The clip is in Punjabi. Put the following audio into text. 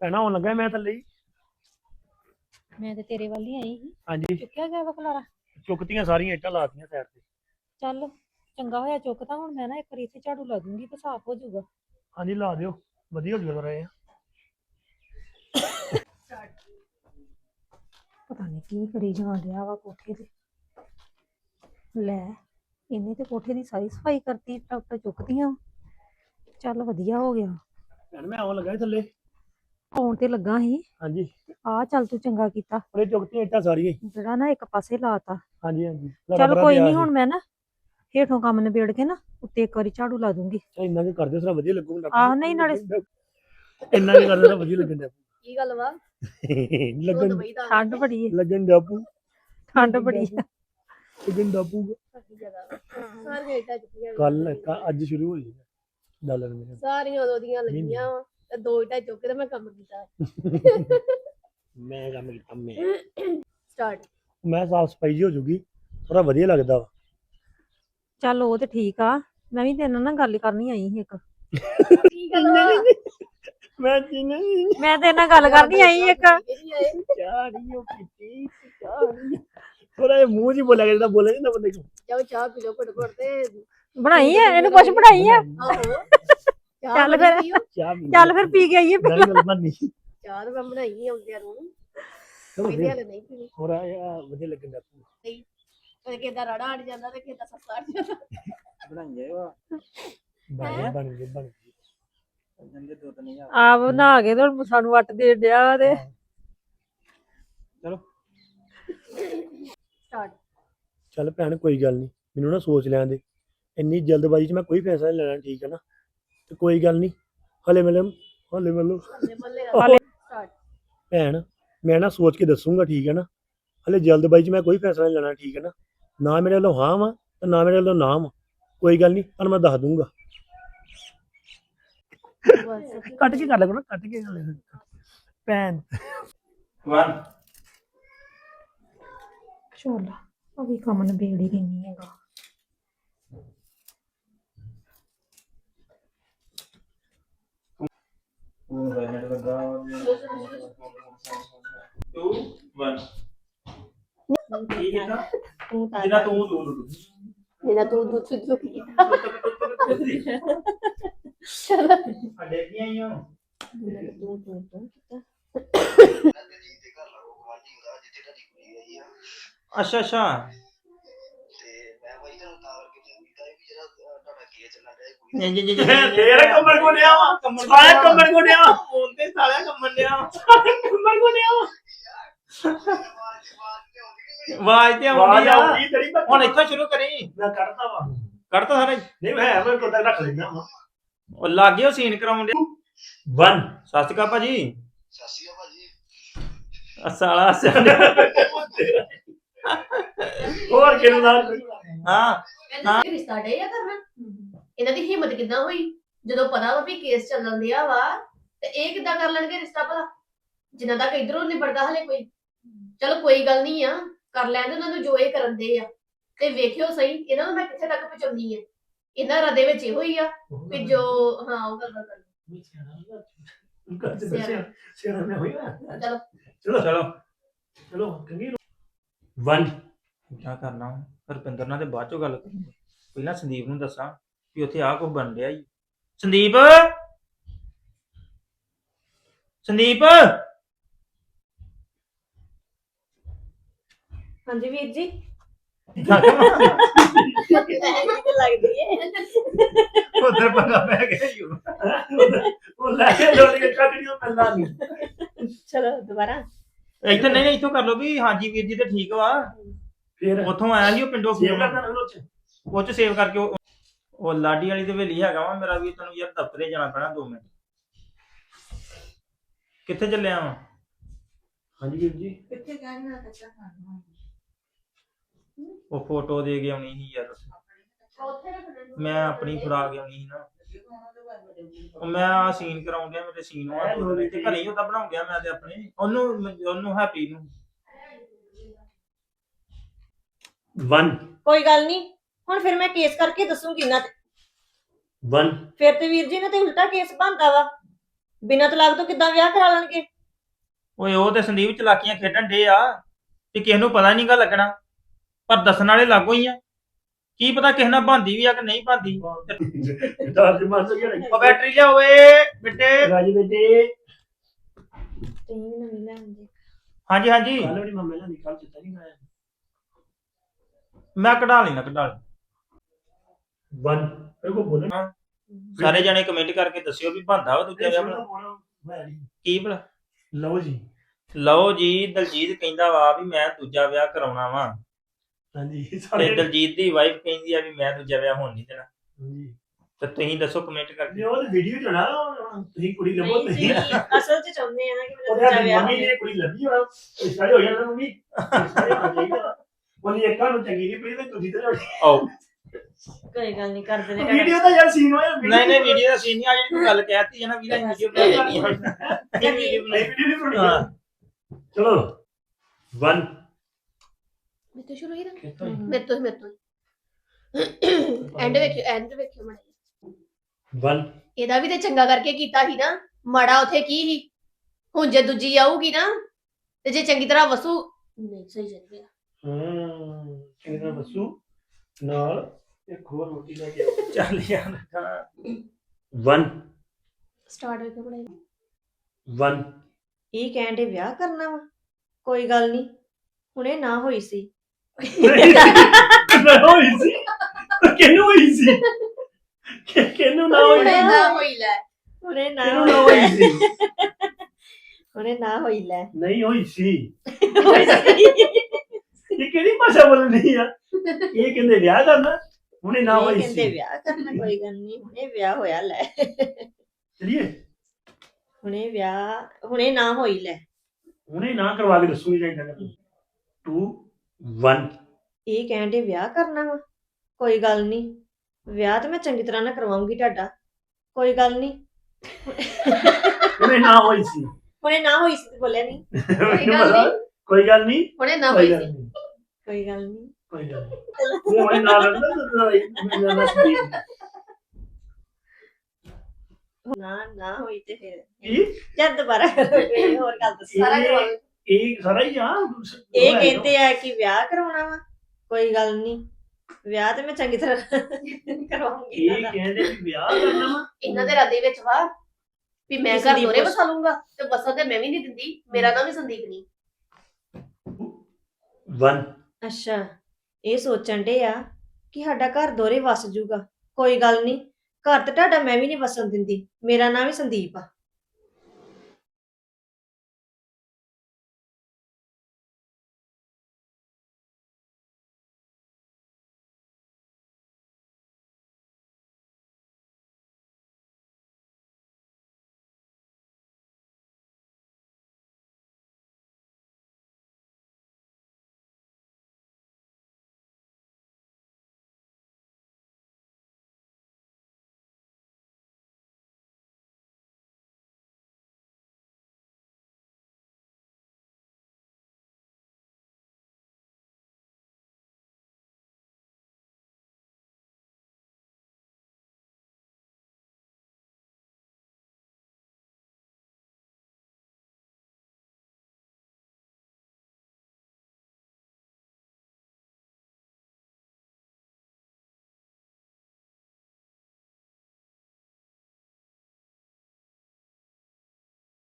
ਭੈਣਾ ਆਉਣ ਲੱਗਾ ਮੈਂ ਥੱਲੇ ਹੀ। ਮੈਂ ਤੇ ਤੇਰੇ ਵੱਲ ਹੀ ਆਈ ਸੀ। ਹਾਂਜੀ। ਚੁੱਕਿਆ ਗਿਆ ਵਾ ਖਲਾਰਾ? ਚੁੱਕਤੀਆਂ ਸਾਰੀਆਂ ਇੱਟਾਂ ਲਾਤੀਆਂ ਸਾਈਡ ਤੇ। ਚੱਲ ਚੰਗਾ ਹੋਇਆ ਚੁੱਕਤਾ ਹੁਣ ਮੈਂ ਨਾ ਇੱਕ ਵਾਰੀ ਇੱਥੇ ਝਾੜੂ ਲਾ ਦੂੰਗੀ ਤੇ ਸਾਫ਼ ਹੋ ਜਾਊਗਾ। ਹਾਂਜੀ ਲਾ ਦਿਓ। ਵਧੀਆ ਹੋ ਜੂਗਾ ਰਹੇ ਆ ਪਤਾ ਨਹੀਂ ਕੀ ਕਰੀ ਜਾਣ ਡਿਆ ਵਾ ਕੋਠੇ ਤੇ। ਲੈ ਇਹਨੇ ਤੇ ਕੋਠੇ ਦੀ ਸਾਰੀ ਸਫ਼ਾਈ ਕਰਤੀ ਟੱਟ ਚੁੱਕਦੀਆਂ ਚੱਲ ਵਧੀਆ ਹੋ ਗਿਆ। ਭੈਣ ਮੈਂ ਆਉਣ ਲੱਗਾ ਸੀ ਥੱਲੇ। ਆਉਣ ਤੇ ਲੱਗਾ ਸੀ। ਹਾਂਜੀ। ਆ ਚੱਲ ਤੂੰ ਚੰਗਾ ਕੀਤਾ। ਉਹਨੇ ਚੁੱਕਤੀਆਂ ਇੱਟਾਂ ਸਾਰੀਆਂ ਹੀ। ਜਿਹੜਾ ਨਾ ਇੱਕ ਪਾਸੇ ਲਾਤਾ। ਹਾਂਜੀ ਹਾਂਜੀ। ਚੱਲ ਕੋਈ ਨਹੀਂ ਹੁਣ ਮੈਂ ਨਾ ਹੇਠੋਂ ਕੰਮ ਨਿਬੇੜ ਕੇ ਨਾ ਉੱਤੇ ਇੱਕ ਵਾਰੀ ਝਾੜੂ ਲਾ ਦੂੰਗੀ। ਇੰਨਾ ਕਿ ਕਰਦੇ ਸਰਾ ਵਧੀਆ ਲੱਗੂਗਾ ਆਹ, ਨਹੀਂ, ਨਾਲੇ- ਇੰਨਾ ਕਿ ਕਰਦੇ ਸਰਾ ਵਧੀਆ ਲੱਗਣ ਦਾ ਕੀ ਗੱਲ ਵਾ? ਲੱਗਣ ਦਾ ਠੰਡ ਬੜੀ ਹੈ ਲੱਗਣ ਡਾਪੂ ਠੰਡ ਬੜੀ ਹੈ ਲੱਗਣ ਡਾਪੂ ਸਾਰੀਆਂ ਇੱਟਾਂ ਚੁੱਕੀਆਂ। ਕੱਲ ਅੱਜ ਸ਼ੁਰੂ ਹੋਈ ਹੈ ਡਾਲਰ ਮੇਰੇ ਸਾਰੀਆਂ ਉਦੋਂ ਦੀਆਂ ਲੱਗੀਆਂ ਵਾਂ, ਤੇ ਦੋ ਇੱਟਾਂ ਚੁੱਕ ਕੇ ਤੇ ਮੈਂ ਕੰਮ ਕੀਤਾ। ਮੈਂ ਕੰਮ ਕੀਤਾ ਮੈਂ। ਸਟਾਰਟ ਮੈਂ ਸਾਫ਼ ਸਫ਼ਾਈ ਜੀ ਹੋ ਜੂਗੀ ਥੋੜਾ ਵਧੀਆ ਲੱਗਦਾ ਵਾ। ਚੱਲ ਉਹ ਤੇ ਠੀਕ ਆ ਮੈਂ ਵੀ ਤੇਰੇ ਨਾਲ ਨਾ ਗੱਲ ਕਰਨੀ ਆਈ ਸੀ ਇੱਕ। ਕੀ ਗੱਲ ਮੈਂ ਮੈਂ ਤੇਰੇ ਨਾਲ ਗੱਲ ਕਰਨੀ ਆਈ ਇੱਕ। ਕਿਹੜੀ ਆਏ? ਚਾਹ ਨਹੀਂ ਉਹ ਪੀਤੀ ਚਾਹ ਨਹੀਂ। ਥੋੜਾ ਮੂੰਹ ਜੀ ਬੋਲਿਆ ਜਿਹੜਾ ਬੋਲੇ ਨੀ ਨਾ ਬੰਦੇ ਜਾਓ ਚਾਹ ਪੀ ਲਓ ਘੁੱਟ ਘੁੱਟ ਤੇ। ਬਣਾਈ ਆ ਇਹਨੂੰ ਕੁਛ ਬਣਾਈ ਆ? ਆਹੋ। ਚੱਲ ਫਿਰ। ਪੀਓ। ਚਾਹ ਪੀ ਚੱਲ ਫਿਰ ਪੀ ਕੇ ਆਈਏ ਨਹੀਂ ਗੱਲ ਚਾਹ ਤਾਂ ਮੈਂ ਬਣਾਈ ਆਉਂਦਿਆਂ ਨੂੰ। ਚਲੋ ਇਹਦੇ ਫਿਰ ਹਾਲੇ ਨਹੀਂ ਪੀਣੀ। ਥੋੜਾ ਜਿਹਾ ਵਧੀਆ ਲੱਗਣ ਦਾ ਕਦੇ ਕਿਦਾ ਰੜਾ ਅੜ ਜਾਂਦਾ ਤੇ ਕਿਦਾ ਸੱਸਾ ਅੜ ਜਾਂਦਾ। ਬਣਾਈਏ ਵਾ ਬਣ ਬਣ ਗਏ ਬਣ ਗਏ ਜਾਂਦੇ ਦੋ ਤਿੰਨ ਹਜ਼ਾਰ। ਆਪ ਨਹਾ ਕੇ ਤੇ ਹੁਣ ਸਾਨੂੰ ਵੱਟ ਦੇ ਡਿਆ ਤੇ। ਚਲੋ। ਸਟਾਰਟ ਚੱਲ ਭੈਣ ਕੋਈ ਗੱਲ ਨਹੀਂ। ਮੈਨੂੰ ਨਾ ਸੋਚ ਲੈਣ ਦੇ। ਇੰਨੀ ਜਲਦਬਾਜ਼ੀ 'ਚ ਮੈਂ ਕੋਈ ਫੈਸਲਾ ਨਹੀਂ ਲੈਣਾ ਠੀਕ ਹੈ ਨਾ? ਤੇ ਕੋਈ ਗੱਲ ਨਹੀਂ ਹਲੇ ਮਤਲਬ ਹਲੇ ਮੱਲੇ ਹਾਲੇ- ਸਟਾਰਟ ਭੈਣ ਮੈਂ ਨਾ ਸੋਚ ਕੇ ਦੱਸੂਗਾ ਠੀਕ ਹੈ ਨਾ? ਹਲੇ ਜਲਦਬਾਜ਼ੀ 'ਚ ਮੈਂ ਕੋਈ ਫੈਸਲਾ ਨਹੀਂ ਲੈਣਾ ਠੀਕ ਹੈ ਨਾ? ਨਾ ਮੇਰੇ ਵੱਲੋਂ ਹਾਂ ਵਾ ਤੇ ਨਾ ਮੇਰੇ ਵੱਲੋਂ ਨਾ ਵਾ। ਕੋਈ ਗੱਲ ਨਹੀਂ ਤੁਹਾਨੂੰ ਮੈਂ ਦੱਸ ਦੂੰਗਾ। ਬਸ। ਕੱਟ ਕੇ ਕਰ ਲੈ ਕਰੋ ਕੱਟ ਕੇ ਕਰ ਲੈ। ਭੈਣ। 1 ਚਲ ਉਹ ਵੀ ਕੰਮ ਨਿਬੇੜ ਹੀ ਗਈ ਹੈਗਾ ਉਹ ਰਹਿਣ ਲੱਗਾ 2 1 ਕੀ ਕੀਤਾ ਤੂੰ ਤਾਂ ਜਿੰਨਾ ਤੂੰ ਦੂਰ ਜਿਹੜਾ ਤੂੰ ਦੁੱਧ ਸੁੱਧ ਸੁੱਕ ਕੀਤਾ ਅੱਡੇ ਕੀ ਆਈਓ ਤੂੰ ਤੂੰ ਤੂੰ ਕੀਤਾ ਅੱਛਾ ਅੱਛਾ। ਜੀ ਜੀ ਜੀ ਤੇਰਾ ਕੰਬਲ ਕੋਡਿਆ ਵਾ? ਸਾਰਾ ਕੰਬਲ ਕੋਡਿਆ ਵਾ? ਫੋਨ ਤੇ ਸਾਲਿਆ ਕੰਮਣ ਡਿਆ ਕੰਬਲ ਕੋਡਿਆ ਵਾ? ਆਵਾਜ਼ ਤੇ ਆਉਂਦੀ ਆ। ਹੁਣ ਇੱਥੋਂ ਸ਼ੁਰੂ ਕਰੀ। ਮੈਂ ਕੱਢਦਾ ਵਾ। ਕੱਢ ਤਾ ਸਾਰੇ ਨਹੀਂ ਮੈਂ ਮੈਂ ਕੋਲ ਰੱਖ ਲੈਣਾ ਵਾ। ਉਹ ਲੱਗ ਗਿਆ ਸੀਨ ਕਰਾਉਣ ਡਿਆ 1 ਸਤਿ ਸ਼੍ਰੀ ਅਕਾਲ ਭਾਜੀ। ਸਾਸੀਆ ਭਾਜੀ। ਆ ਸਾਲਾ ਸਿਆਣਾ ਹੋਰ ਕਿਹਨੂੰ ਨਾਲ ਹਾਂ ਦੀ ਰਿਸ਼ਤਾ ਡੇ ਆ ਕਰਨਾ ਇਹਨਾਂ ਦੀ ਹਿੰਮਤ ਕਿੱਦਾਂ ਹੋਈ? ਜਦੋਂ ਪਤਾ ਵਾ ਵੀ ਕੇਸ ਚੱਲਣ ਦਿਆ ਵਾ ਤੇ ਇਹ ਕਿੱਦਾਂ ਕਰ ਲੈਣਗੇ ਰਿਸ਼ਤਾ ਭਲਾ? ਜਿੰਨਾ ਤੱਕ ਇਧਰੋਂ ਨਿਬੜਦਾ ਹਲੇ ਕੋਈ। ਚਲੋ ਕੋਈ ਗੱਲ ਨਹੀਂ ਆ ਕਰ ਲੈਣ ਦੇ ਉਹਨਾਂ ਨੂੰ ਜੋ ਇਹ ਕਰਨ ਦੇ ਆ। ਤੇ ਵੇਖਿਓ ਸਹੀ ਇਹਨਾਂ ਨੂੰ ਮੈਂ ਕਿੱਥੇ ਤੱਕ ਪਹੁੰਚਾਉਂਦੀ ਆ? ਇਹਨਾਂ ਰਾਂ ਦੇ ਵਿੱਚ ਇਹੋ ਹੀ ਆ ਵੀ ਜੋ ਹਾਂ ਉਹ ਗੱਲ ਕਰ ਚਲੋ। ਚਲੋ। ਚਲੋ। ਚਲੋ ਕੰਗੀ 1 ਕੀ ਕਰਨਾ ਰੁਪਿੰਦਰ ਨਾਲ ਤੇ ਬਾਅਦ ਚੋਂ ਗੱਲ ਕਰਾਂਗੇ। ਪਹਿਲਾਂ ਸੰਦੀਪ ਨੂੰ ਦੱਸਾਂ। ਵੀ ਉੱਥੇ ਆਹ ਕੁਝ ਬਣ ਰਿਹਾ ਜੀ। ਸੰਦੀਪ! ਸੰਦੀਪ! ਹਾਂਜੀ ਵੀਰ ਜੀ। ਲੱਗਦੀ ਉਧਰ ਪੰਗਾ ਪੈ ਗਿਆ ਉਹ ਲੈ ਕੇ ਲੋੜ ਕੇ ਕੱਢਣੀ ਉਹ ਮਿਲਦਾ ਨਹੀਂ ਚਲੋ ਦੁਬਾਰਾ। ਇੱਥੇ ਨਹੀਂ ਨਹੀਂ ਇੱਥੋਂ ਕਰ ਲਓ ਵੀ ਹਾਂਜੀ ਵੀਰ ਜੀ ਤੇ ਠੀਕ ਵਾ। ਫਿਰ ਉੱਥੋਂ ਆਇਆ ਸੀ ਉਹ ਪਿੰਡੋਂ ਸੇਵ ਫੋਨ ਕਰਨਾ ਨਾ ਉੱਚ ਉਹ ਚ ਸੇਵ ਕਰਕੇ ਉਹ ਉਹ ਲਾਡੀ ਵਾਲੀ ਦੇ ਵੇਲੀ ਹੈਗਾ ਵਾ ਮੇਰਾ ਵੀ ਤੈਨੂੰ ਯਾਰ ਦਫ਼ਤਰੇ ਜਾਣਾ ਪੈਣਾ 2 ਮਿੰਟ। ਕਿੱਥੇ ਚੱਲਿਆ ਵਾ? ਹਾਂਜੀ ਵੀਰ ਜੀ। ਕਿੱਥੇ ਕਹਿਣਾ ਕੱਚਾ ਖਾਣਾ ਉਹ ਫੋਟੋ ਦੇ ਕੇ ਆਉਣੀ ਸੀ ਯਾਰ। ਮੈਂ ਆਪਣੀ ਫੜਾ ਕੇ ਆਉਣੀ ਸੀ ਨਾ। ਦੇ ਉਹ ਮੈਂ ਆ ਸੀਨ ਕਰਾਉਣ ਡਿਆ ਮੇਰੇ ਸੀਨ ਤੇ ਘਰੇ ਹੀ ਉਹਦਾ ਬਣਾਉਣ ਡਿਆ ਮੈਂ ਤੇ ਆਪਣੇ। ਉਹਨੂੰ ਉਹਨੂੰ ਹੈਪੀ ਨੂੰ। 1 ਕੋਈ ਗੱਲ ਨਹੀਂ। ਹੁਣ ਫਿਰ ਮੈਂ ਕੇਸ ਕਰਕੇ ਦੱਸੂਗੀ ਨਾ 1 ਫਿਰ ਤੇ ਵੀਰ ਜੀ ਨੇ ਤੇ ਉਲਟਾ ਕੇਸ ਬਣਦਾ ਵਾ। ਬਿਨਾਂ ਤਲਾਕ ਤੋਂ ਕਿੱਦਾਂ ਵਿਆਹ ਕਰਾ ਲੈਣਗੇ? ਓਏ ਉਹ ਤੇ ਸੰਦੀਪ ਚਲਾਕੀਆਂ ਖੇਡਣ ਡੇ ਆ। ਤੇ ਕਿਸੇ ਨੂੰ ਪਤਾ ਨਹੀਂਗਾ ਲੱਗਣਾ। ਪਰ ਦੱਸਣ ਵਾਲੇ ਲਾਗੋ ਹੀ ਆ। ਕੀ ਪਤਾ ਕਿਸੇ ਨਾਲ ਬੰਦੀ ਵੀ ਆ ਕਿ ਨਹੀਂ ਬੰਦੀ ਦਾਰ ਗਿਆ ਉਹ ਬੈਟਰੀ ਲਿਆ ਓਏ ਬਿੱਟੇ। ਰਾਜੀ ਬੇਟੇ। ਤੁਸੀਂ ਵੀ ਨਵੀਂ ਲੈ ਆਉਂਦੇ ਹਾਂਜੀ ਹਾਂਜੀ। ਕੱਲ ਵਾਲੀ ਮੰਮੇ ਨਾਲ ਨਿਕਲ ਚਿੱਤਾ ਨਹੀਂ ਗਾਇਆ ਮੈਂ ਕਢਾ ਲੈਣਾ ਕਢਾ ਲੈਣਾ। ਵਨ ਇਹ ਕੋ ਬੋਲਣਾ। ਸਾਰੇ ਜਣੇ ਕਮੈਂਟ ਕਰਕੇ ਦੱਸਿਓ ਵੀ ਬੰਦਾ ਵਾ ਦੂਜਾ ਵਿਆਹ ਭਲਾ। ਕੀ ਭਲਾ? ਲਓ ਜੀ। ਲਓ ਜੀ ਦਲਜੀਤ ਕਹਿੰਦਾ ਵਾ ਵੀ ਮੈਂ ਦੂਜਾ ਵਿਆਹ ਕਰਾਉਣਾ ਵਾ। ਹਾਂਜੀ ਤੇ ਸਾਰੇ ਦਲਜੀਤ ਦੀ ਵਾਈਫ ਕਹਿੰਦੀ ਆ ਵੀ ਮੈਂ ਦੂਜਾ ਵਿਆਹ ਹੋਣ ਨਹੀਂ ਦੇਣਾ। ਹਾਂਜੀ। ਤੇ ਤੁਸੀਂ ਦੱਸੋ ਕਮੈਂਟ ਕਰਕੇ। ਉਹ ਵੀਡੀਓ ਚ ਨਾ ਤੁਸੀਂ ਕੁੜੀ ਲੱਭੋ ਨਹੀਂ ਤੁਸੀਂ। ਅਸਲ 'ਚ ਚਾਹੁੰਦੇ ਆ ਨਾ ਕਿ ਮੇਰਾ ਦੂਜਾ ਵਿਆਹ ਮੰਮੀ ਹੋਵੇ। ਨੇ ਕੁੜੀ ਲੱਭੀ ਹੋਣਾ। ਤਰ੍ਹਾਂ ਹੋ ਜਾਣਾ ਮੰਮੀ। ਤਰ੍ਹਾਂ ਹੋਣਾ ਚਾਹੀਦਾ ਉਹਨੇ ਇੱਕ ਨੂੰ ਚੰਗੀ ਨਹੀਂ ਪਈ ਤੇ ਤੁਸੀਂ ਤੇ ਆਓ। ਕੋਈ ਗੱਲ ਨਹੀਂ ਕਰਦੇ ਨੇ ਵੀਡੀਓ ਤਾਂ ਯਾਰ ਸੀਨ ਹੋਇਆ ਨਹੀਂ ਨਹੀਂ ਵੀਡੀਓ ਦਾ ਸੀਨ ਨਹੀਂ ਆ ਜਿਹੜੀ ਤੂੰ ਗੱਲ ਕਹਿਤੀ ਹੈ ਨਾ ਵੀਡੀਓ ਵੀਡੀਓ ਬਣਾ ਲੈਣੀ ਆ ਨਹੀਂ ਵੀਡੀਓ ਨਹੀਂ ਬਣਾਉਣੀ ਹਾਂ। ਚਲੋ 1 ਮੈਂ ਤਾਂ ਸ਼ੁਰੂ ਹੀ। ਨਾ ਕਿੱਥੋਂ ਮੇਰੇ ਤੋਂ ਹੀ ਮੇਰੇ ਤੋਂ ਐਂਡ ਵੇਖਿਓ ਐਂਡ ਵੇਖਿਓ ਮੜਾ 1 ਇਹਦਾ ਵੀ ਤੇ ਚੰਗਾ ਕਰਕੇ ਕੀਤਾ ਸੀ ਨਾ। ਮਾੜਾ ਉਥੇ ਕੀ ਸੀ? ਹੁਣ ਜੇ ਦੂਜੀ ਆਊਗੀ ਨਾ ਤੇ ਜੇ ਚੰਗੀ ਤਰ੍ਹਾਂ ਵਸੂ। ਨਹੀਂ ਸਹੀ ਚੱਲ ਗਿਆ ਹਾਂ ਚੰਗੀ ਤਰ੍ਹਾਂ ਦੱਸੂ ਨਾਲ ਇੱਕ ਹੋਰ ਰੋਟੀ ਲੈ ਕੇ ਆਓ। ਚੱਲ ਯਾਰ। 1 ਸਟਾਰਟ ਵੇਖੋ ਬਣਾਈ 1 ਇਹ ਕਹਿੰਦੇ ਵਿਆਹ ਕਰਨਾ ਵਾ? ਕੋਈ ਗੱਲ ਨਹੀਂ ਹੁਣੇ ਨਾ ਹੋਈ ਸੀ। ਨਾ ਹੋਈ ਸੀ? ਕਿਹਨੂੰ ਹੋਈ ਸੀ? ਕਿ- ਕਿਹਨੂੰ ਨਾ ਹੋਈ? ਹੁਣੇ ਸੀ ਨਾ ਹੋਈ ਲੈ। ਹੁਣੇ ਨਾ ਕਿਹਨੂੰ ਨਾ ਹੋਈ ਹੋਈ ਸੀ? ਹੁਣੇ ਨਾ ਹੋਈ ਲੈ। ਨਹੀਂ ਹੋਈ ਸੀ। ਹੋਈ ਸੀ। ਇਹ ਕਿਹੜੀ ਭਾਸ਼ਾ ਬੋਲਣੀ ਆ? ਇਹ ਕਹਿੰਦੇ ਵਿਆਹ ਕਰਨਾ। ਹੁਣੇ ਨਾ ਹੋਈ ਕਹਿੰਦੇ ਸੀ। ਵਿਆਹ ਕਰਨਾ ਕੋਈ ਗੱਲ ਨਹੀਂ ਹੁਣੇ ਵਿਆਹ ਹੋਇਆ ਲੈ। ਚਲਿਏ। ਹੁਣੇ ਵਿਆਹ ਹੁਣੇ ਨਾ ਹੋਈ ਲੈ। ਹੁਣੇ ਨਾ ਕਰਵਾ ਕੇ ਦੱਸੂਗੀ ਚਾਹੀਦਾ 2 1 ਇਹ ਕਹਿੰਦੇ ਵਿਆਹ ਕਰਨਾ ਵਾ। ਕੋਈ ਗੱਲ ਨਹੀਂ ਵਿਆਹ ਤੇ ਮੈਂ ਚੰਗੀ ਤਰ੍ਹਾਂ ਨਾਲ ਕਰਵਾਉਂਗੀ ਤੁਹਾਡਾ। ਕੋਈ ਗੱਲ ਨਹੀਂ ਹੁਣੇ ਨਾ ਹੋਈ ਸੀ। ਹੁਣੇ ਨਾ ਹੋਈ ਸੀ ਤੇ ਬੋਲਿਆ ਨਹੀਂ ਕੋਈ ਗੱਲ ਨਹੀਂ ਕੋਈ ਗੱਲ ਨਹੀਂ ਹੁਣੇ ਨਾ। ਕੋਈ ਹੋਈ ਗੱਲ ਸੀ ਕੋਈ ਗੱਲ ਨਹੀਂ ਕੋਈ ਗੱਲ ਨਹੀਂ ਹੁਣੇ ਨਾ ਲੱਗਦਾ ਤਾਂ ਨਾ ਨਾ ਸੀ ਨਾ। ਨਾ ਹੋਈ ਤੇ ਫਿਰ। ਕੀ? ਜਦ ਦੁਬਾਰਾ ਕਰੋ ਕੋਈ ਹੋਰ ਗੱਲ ਦੱਸੋ ਸਾਰਾ ਇਹ- ਕਰਵਾ ਇਹ ਸਾਰਾ ਹੀ ਆ ਇਹ ਕਹਿੰਦੇ ਆ ਕਿ ਵਿਆਹ ਕਰਾਉਣਾ ਵਾ। ਕੋਈ ਗੱਲ ਨਹੀਂ ਵਿਆਹ ਤੇ ਮੈਂ ਚੰਗੀ ਤਰ੍ਹਾਂ ਕਰਵਾਉਂਗੀ ਇਹ। ਕਹਿੰਦੇ ਵੀ ਵਿਆਹ ਕਰਨਾ ਵਾ। ਇਹਨਾਂ ਦੇ ਰਾਦੇ ਵਿੱਚ ਵਾ ਵੀ ਮੈਂ ਘਰ ਦੋਰੇ ਬਸ- ਲੂੰਗਾ ਤੇ ਵਸਾ ਤੇ ਮੈਂ ਵੀ ਨਹੀਂ ਦਿੰਦੀ। ਮੇਰਾ ਨਾਮ ਵੀ ਸੰਦੀਪ ਨਹੀਂ 1 ਅੱਛਾ। ਇਹ ਸੋਚਣ ਡੇ ਆ ਕਿ ਸਾਡਾ ਘਰ ਦੋਰੇ ਵਸ ਜੂਗਾ। ਕੋਈ ਗੱਲ ਨਹੀਂ ਘਰ ਤੇ ਤੁਹਾਡਾ ਮੈਂ ਵੀ ਨਹੀਂ ਵਸਣ ਦਿੰਦੀ, ਮੇਰਾ ਨਾਂ ਵੀ ਸੰਦੀਪ ਆ।